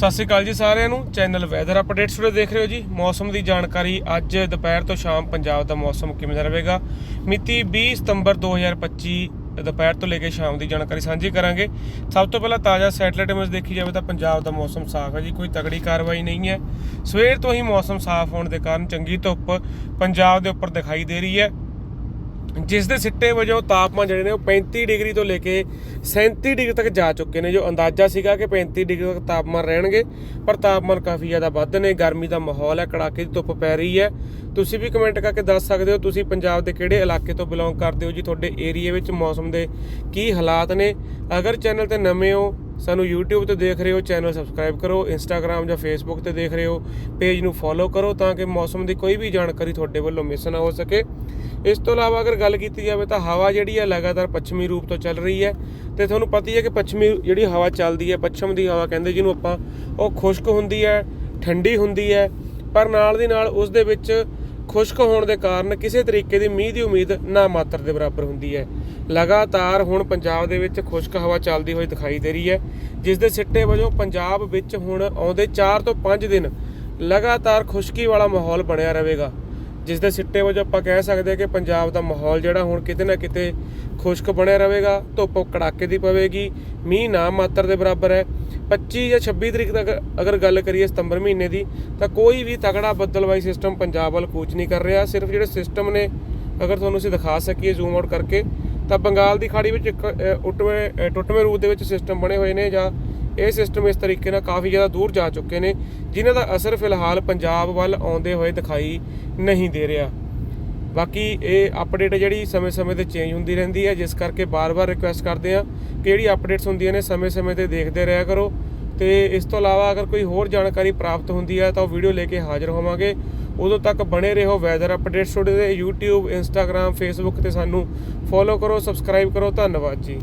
ਸਤਿ ਸ਼੍ਰੀ ਅਕਾਲ ਜੀ ਸਾਰਿਆਂ ਨੂੰ। ਚੈਨਲ ਵੈਦਰ ਅਪਡੇਟਸ ਵੀਡੀਓ ਦੇਖ ਰਹੇ ਹੋ ਜੀ। ਮੌਸਮ ਦੀ ਜਾਣਕਾਰੀ ਅੱਜ ਦੁਪਹਿਰ ਤੋਂ ਸ਼ਾਮ ਪੰਜਾਬ ਦਾ ਮੌਸਮ ਕਿਵੇਂ ਦਾ ਰਹੇਗਾ? ਮਿਤੀ 20 ਸਤੰਬਰ 2025 ਦੁਪਹਿਰ ਤੋਂ ਲੈ ਕੇ ਸ਼ਾਮ ਦੀ ਜਾਣਕਾਰੀ ਸਾਂਝੀ ਕਰਾਂਗੇ। ਸਭ ਤੋਂ ਪਹਿਲਾਂ ਤਾਜ਼ਾ ਸੈਟਲਾਈਟ ਇਮੇਜ ਦੇਖੀ ਜਾਵੇ ਤਾਂ ਪੰਜਾਬ ਦਾ ਮੌਸਮ ਸਾਫ਼ ਹੈ ਜੀ। ਕੋਈ ਤਗੜੀ ਕਾਰਵਾਈ ਨਹੀਂ ਹੈ। ਸਵੇਰ ਤੋਂ ਹੀ ਮੌਸਮ ਸਾਫ਼ ਹੋਣ ਦੇ ਕਾਰਨ ਚੰਗੀ ਧੁੱਪ ਪੰਜਾਬ ਦੇ ਉੱਪਰ ਦਿਖਾਈ ਦੇ ਰਹੀ ਹੈ। ਜਿਸ ਦੇ ਸਿੱਟੇ ਵਜੋਂ ਤਾਪਮਾਨ ਜਿਹੜੇ ਨੇ ਉਹ 35 ਡਿਗਰੀ ਤੋਂ ਲੈ ਕੇ 37 ਡਿਗਰੀ ਤੱਕ ਜਾ ਚੁੱਕੇ ਨੇ, ਜੋ ਅੰਦਾਜ਼ਾ ਸੀਗਾ ਕਿ 35 ਡਿਗਰੀ ਤੱਕ ਤਾਪਮਾਨ ਰਹਿਣਗੇ, ਪਰ ਤਾਪਮਾਨ ਕਾਫੀ ਜ਼ਿਆਦਾ ਵੱਧ ਨੇ, ਗਰਮੀ ਦਾ ਮਾਹੌਲ ਹੈ, ਕੜਾਕੇ ਦੀ ਧੁੱਪ ਪੈ ਰਹੀ ਹੈ। ਤੁਸੀਂ ਵੀ ਕਮੈਂਟ ਕਰਕੇ ਦੱਸ ਸਕਦੇ ਹੋ, ਤੁਸੀਂ ਪੰਜਾਬ ਦੇ ਕਿਹੜੇ ਇਲਾਕੇ ਤੋਂ ਬਿਲੋਂਗ ਕਰਦੇ ਹੋ ਜੀ? ਤੁਹਾਡੇ ਏਰੀਆ ਵਿੱਚ ਮੌਸਮ ਦੇ ਕੀ ਹਾਲਾਤ ਨੇ? ਅਗਰ ਚੈਨਲ ਤੇ ਨਵੇਂ ਹੋ ਸਾਨੂੰ YouTube ਤੇ ਦੇਖ ਰਹੇ ਹੋ ਚੈਨਲ ਸਬਸਕ੍ਰਾਈਬ ਕਰੋ, Instagram ਜਾਂ Facebook ਤੇ ਦੇਖ ਰਹੇ ਹੋ ਪੇਜ ਨੂੰ ਫੋਲੋ ਕਰੋ ਤਾਂ ਕਿ ਮੌਸਮ ਦੀ ਕੋਈ ਵੀ ਜਾਣਕਾਰੀ ਤੁਹਾਡੇ ਵੱਲੋਂ ਮਿਸ ਨਾ ਹੋ ਸਕੇ। ਇਸ ਤੋਂ ਇਲਾਵਾ ਅਗਰ ਗੱਲ ਕੀਤੀ ਜਾਵੇ ਤਾਂ ਹਵਾ ਜਿਹੜੀ ਹੈ ਲਗਾਤਾਰ ਪੱਛਮੀ ਰੂਪ ਤੋਂ ਚੱਲ ਰਹੀ ਹੈ ਤੇ ਤੁਹਾਨੂੰ ਪਤਾ ਹੀ ਹੈ ਕਿ ਪੱਛਮੀ ਜਿਹੜੀ ਹਵਾ ਚੱਲਦੀ ਹੈ, ਪੱਛਮ ਦੀ ਹਵਾ ਕਹਿੰਦੇ ਜਿਹਨੂੰ ਆਪਾਂ, ਉਹ ਖੁਸ਼ਕ ਹੁੰਦੀ ਹੈ, ਠੰਡੀ ਹੁੰਦੀ ਹੈ, ਪਰ ਨਾਲ ਦੀ ਨਾਲ ਉਸ ਦੇ ਵਿੱਚ ਖੁਸ਼ਕ ਹੋਣ ਦੇ ਕਾਰਨ ਕਿਸੇ ਤਰੀਕੇ ਦੀ ਮੀਂਹ ਦੀ ਉਮੀਦ ਨਾ ਮਾਤਰ ਦੇ ਬਰਾਬਰ ਹੁੰਦੀ ਹੈ। ਲਗਾਤਾਰ ਹੁਣ ਪੰਜਾਬ ਦੇ ਵਿੱਚ ਖੁਸ਼ਕ ਹਵਾ ਚੱਲਦੀ ਹੋਈ ਦਿਖਾਈ ਦੇ ਰਹੀ ਹੈ, ਜਿਸ ਦੇ ਸਿੱਟੇ ਵਜੋਂ ਪੰਜਾਬ ਵਿੱਚ ਹੁਣ ਆਉਂਦੇ 4 ਤੋਂ 5 ਦਿਨ ਲਗਾਤਾਰ ਖੁਸ਼ਕੀ ਵਾਲਾ ਮਾਹੌਲ ਬਣਿਆ ਰਹੇਗਾ। ਜਿਸ ਦੇ ਸਿੱਟੇ ਵਜੋਂ ਆਪਾਂ ਕਹਿ ਸਕਦੇ ਹਾਂ ਕਿ ਪੰਜਾਬ ਦਾ ਮਾਹੌਲ ਜਿਹੜਾ ਹੁਣ ਕਿਤੇ ਨਾ ਕਿਤੇ ਖੁਸ਼ਕ ਬਣਿਆ ਰਹੇਗਾ ਧੁੱਪ ਕੜਾਕੇ ਦੀ ਪਵੇਗੀ ਮੀਂਹ ਨਾ ਮਾਤਰ ਦੇ ਬਰਾਬਰ ਹੈ। 25 ਜਾਂ 26 ਤਰੀਕ ਤੱਕ ਅਗਰ ਗੱਲ ਕਰੀਏ ਸਤੰਬਰ ਮਹੀਨੇ ਦੀ ਤਾਂ ਕੋਈ ਵੀ ਤਗੜਾ ਬੱਦਲਵਾਈ ਸਿਸਟਮ ਪੰਜਾਬ ਵੱਲ ਕੂਚ ਨਹੀਂ ਕਰ ਰਿਹਾ। ਸਿਰਫ ਜਿਹੜੇ ਸਿਸਟਮ ਨੇ ਅਗਰ ਤੁਹਾਨੂੰ ਅਸੀਂ ਦਿਖਾ ਸਕੀਏ ਜ਼ੂਮ ਆਊਟ ਕਰਕੇ ਤਾਂ ਬੰਗਾਲ ਦੀ ਖਾੜੀ ਵਿੱਚ ਇੱਕ ਅ, ਟੁੱਟਵੇਂ ਰੂਪ ਦੇ ਵਿੱਚ ਸਿਸਟਮ ਬਣੇ ਹੋਏ ਨੇ ਜਾਂ ਇਹ ਸਿਸਟਮ ਇਸ ਤਰੀਕੇ ਨਾਲ ਕਾਫੀ ਜ਼ਿਆਦਾ ਦੂਰ ਜਾ ਚੁੱਕੇ ਨੇ, ਜਿਨ੍ਹਾਂ ਦਾ ਅਸਰ ਫਿਲਹਾਲ ਪੰਜਾਬ ਵੱਲ ਆਉਂਦੇ ਹੋਏ ਦਿਖਾਈ ਨਹੀਂ ਦੇ ਰਿਹਾ। ਬਾਕੀ ਇਹ ਅਪਡੇਟ ਜਿਹੜੀ ਸਮੇਂ-ਸਮੇਂ ਤੇ ਚੇਂਜ ਹੁੰਦੀ ਰਹਿੰਦੀ ਹੈ, ਜਿਸ ਕਰਕੇ ਬਾਰ-ਬਾਰ ਰਿਕੁਐਸਟ ਕਰਦੇ ਆ ਕਿ ਜਿਹੜੀ ਅਪਡੇਟਸ ਹੁੰਦੀਆਂ ਨੇ ਸਮੇਂ-ਸਮੇਂ ਤੇ ਦੇਖਦੇ ਰਿਹਾ ਕਰੋ। ਤੇ ਇਸ ਤੋਂ ਇਲਾਵਾ ਅਗਰ ਕੋਈ ਹੋਰ ਜਾਣਕਾਰੀ ਪ੍ਰਾਪਤ ਹੁੰਦੀ ਹੈ, ਤਾਂ ਉਹ ਵੀਡੀਓ ਲੈ ਕੇ ਹਾਜ਼ਰ ਹੋਵਾਂਗੇ। ਉਦੋਂ ਤੱਕ ਬਣੇ ਰਹੋ ਵੈਦਰ ਅਪਡੇਟਸ ਤੁਹਾਡੇ ਦੇ YouTube, Instagram, Facebook ਤੇ ਸਾਨੂੰ ਫੋਲੋ ਕਰੋ ਸਬਸਕ੍ਰਾਈਬ ਕਰੋ। ਧੰਨਵਾਦ ਜੀ।